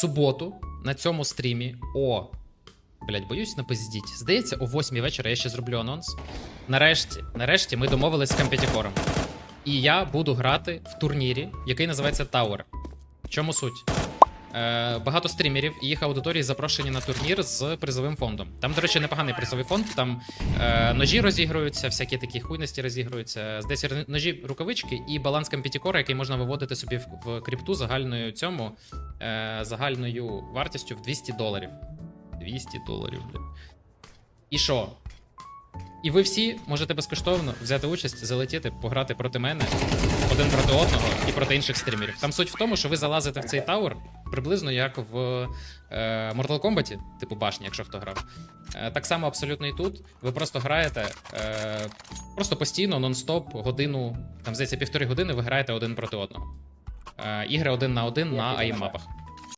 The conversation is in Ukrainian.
суботу на цьому стрімі о. Блять, боюсь напиздіть. Здається, о 8 вечора я ще зроблю анонс. Нарешті, нарешті ми домовились з Камп'ятікором. І я буду грати в турнірі, який називається Tower. В чому суть? Е, багато стрімерів і їх аудиторії запрошені на турнір з призовим фондом. Там, до речі, непоганий призовий фонд. Там е, ножі розігруються, всякі такі хуйності розігруються. Здається, ножі рукавички і баланс компетікора, який можна виводити собі в, в крипту загальною цьому е, загальною вартістю в 200 доларів. 200 доларів. І що? І ви всі можете безкоштовно взяти участь, залетіти, пограти проти мене один проти одного і проти інших стрімерів. Там суть в тому, що ви залазите в цей тауер приблизно як в е, Mortal Kombat, типу башні, якщо хто грав. Е, так само абсолютно і тут. Ви просто граєте е, просто постійно, нон-стоп, годину, там здається, півтори години ви граєте один проти одного. Е, ігри один на один на аймапах.